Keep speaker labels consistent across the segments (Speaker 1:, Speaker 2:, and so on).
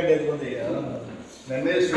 Speaker 1: perder o bandeirão.
Speaker 2: Não é
Speaker 1: mesmo?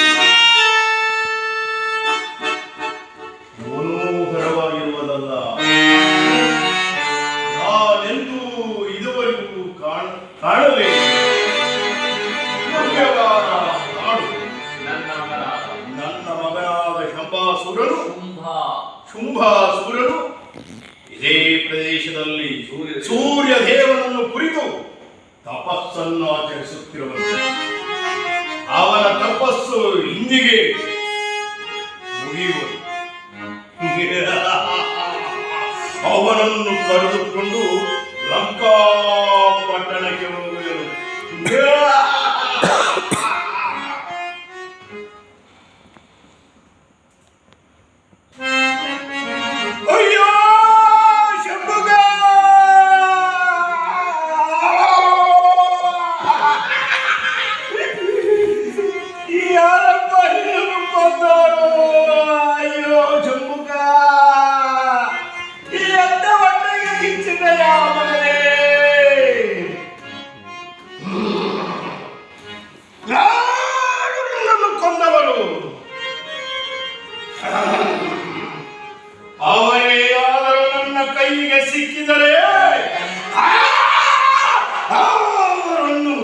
Speaker 1: ಸೂರನು Shumbha.
Speaker 2: Shumbha
Speaker 1: ಸೂರ್ಯನು ಇದೇ ಪ್ರದೇಶದಲ್ಲಿ
Speaker 2: ಸೂರ್ಯ
Speaker 1: ಸೂರ್ಯ ದೇವನನ್ನು ಕುರಿತು ತಪಸ್ಸನ್ನು ಆಚರಿಸುತ್ತಿರುವ ಅವನ ತಪಸ್ಸು ಇಂದಿಗೆ ಮುಗಿಯುವುದು. ಅವನನ್ನು ಕರೆದುಕೊಂಡು ಲಂಕಾ ಪಟ್ಟಣಕ್ಕೆ ಹೋಗುವುದು ಕೈಗೆ ಸಿಕ್ಕಿದರೆ ಅವರನ್ನು